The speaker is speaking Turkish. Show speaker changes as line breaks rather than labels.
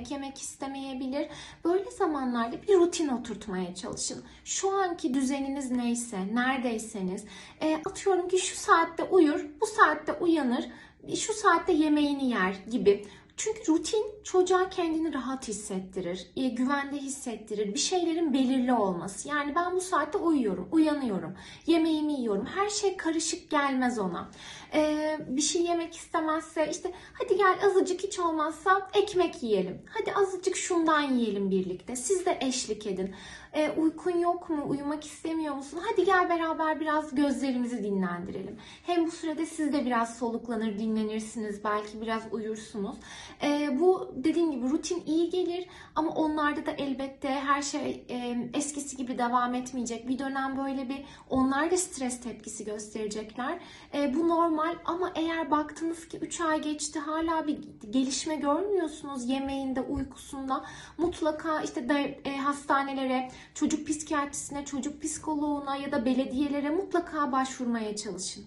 yemek yemek istemeyebilir. Böyle zamanlarda bir rutin oturtmaya çalışın. Şu anki düzeniniz neyse, neredeyseniz e, atıyorum ki şu saatte uyur, bu saatte uyanır, şu saatte yemeğini yer gibi. Çünkü rutin çocuğa kendini rahat hissettirir, e, güvende hissettirir. Bir şeylerin belirli olması. Yani ben bu saatte uyuyorum, uyanıyorum, yemeğimi yiyorum. Her şey karışık gelmez ona. E, bir şey yemek istemezse işte hadi gel azıcık hiç olmazsa ekmek yiyelim. Hadi azıcık şundan yiyelim birlikte. Siz de eşlik edin. E, uykun yok mu? Uyumak istemiyor musun? Hadi gel beraber biraz gözlerimizi dinlendirelim. Hem bu sürede siz de biraz soluklanır, dinlenirsiniz. Belki biraz uyursunuz. E, bu dediğim gibi rutin iyi gelir ama onlarda da elbette her şey e, eskisi gibi devam etmeyecek. Bir dönem böyle bir onlar da stres tepkisi gösterecekler. E, bu normal ama eğer baktınız ki 3 ay geçti hala bir gelişme görmüyorsunuz yemeğinde, uykusunda mutlaka işte de, e, hastanelere, çocuk psikiyatrisine, çocuk psikoloğuna ya da belediyelere mutlaka başvurmaya çalışın.